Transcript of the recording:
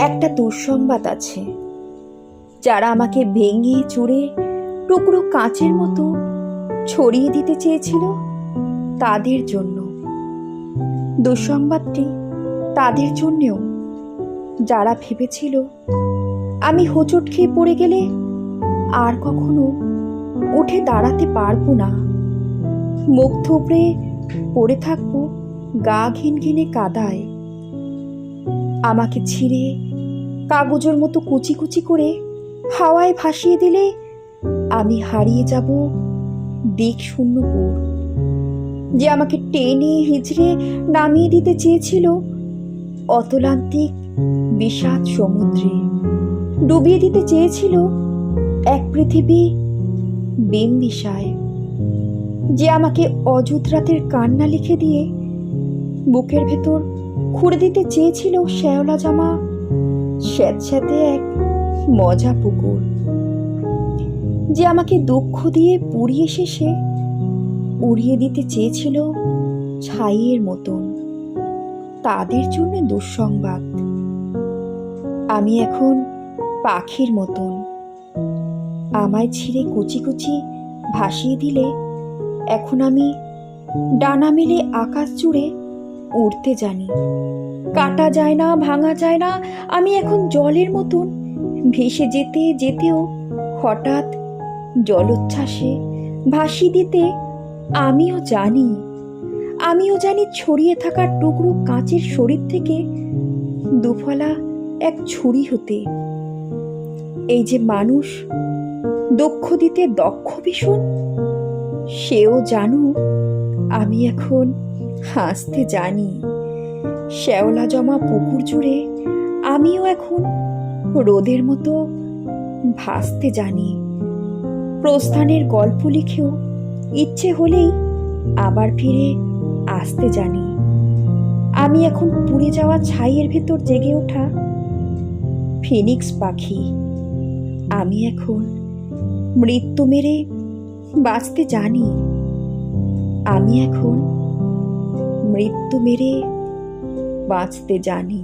একটা দুঃসংবাদ আছে। যারা আমাকে ভেঙে চুড়ে টুকরো কাঁচের মতো ছড়িয়ে দিতে চেয়েছিল, তাদের জন্য। দুঃসংবাদটি তাদের জন্যেও। যারা ভেবেছিল আমি হোঁচট খেয়ে পড়ে গেলে আর কখনো উঠে দাঁড়াতে পারব না মুখ থুবড়ে পড়ে থাকব গা ঘিন ঘিনে কাদায়। আমাকে ছিঁড়ে কাগজের মতো কুচি কুচি করে হাওয়ায় ভাসিয়ে দিলে আমি হারিয়ে যাব দিক শূন্যপুর যে আমাকে টেনে হিজড়ে নামিয়ে দিতে চেয়েছিল অতলান্তিক বিষাদ সমুদ্রে। ডুবিয়ে দিতে চেয়েছিল এক পৃথিবী বিম্বিসায় যে আমাকে অযুত রাতের কান্না লিখে দিয়ে বুকের ভেতর খুঁড়ে দিতে চেয়েছিল শ্যাওলা জামা, স্যাঁতস্যাঁতে এক মজা পুকুর। যে আমাকে দুঃখ দিয়ে পুড়িয়ে শেষে উড়িয়ে দিতে চেয়েছিল ছাইয়ের মতন। তাদের জন্য দুঃসংবাদ। আমি এখন পাখির মতন। আমায় ছিঁড়ে কুচি কুচি ভাসিয়ে দিলে এখন আমি ডানা মেলে আকাশ জুড়ে উড়তে জানি। কাটা যায় না, ভাঙা যায় না, আমি এখন জলের মতন। ভেসে যেতে যেতেও হঠাৎ জলোচ্ছ্বাসে ভাসি দিতে আমিও জানি। আমিও জানি ছড়িয়ে থাকা টুকরো কাঁচের শরীর থেকে দুফলা এক ছুরি হতে। এই যে মানুষ দক্ষ দিতে দক্ষ ভীষণ, সেও জানো আমি এখন হাসতে জানি। শ্যাওলা জমা পুকুর জুড়ে আমিও এখন রোদের মতো ভাসতে জানি। প্রস্থানের গল্প লিখেও ইচ্ছে হলেই আবার ফিরে আসতে জানি। আমি এখন পুড়ে যাওয়া ছাইয়ের ভেতর জেগে ওঠা ফিনিক্স পাখি। আমি এখন মৃত্যু মেরে বাঁচতে জানি। আমি এখন মৃত্যু মেরে বাঁচতে জানি।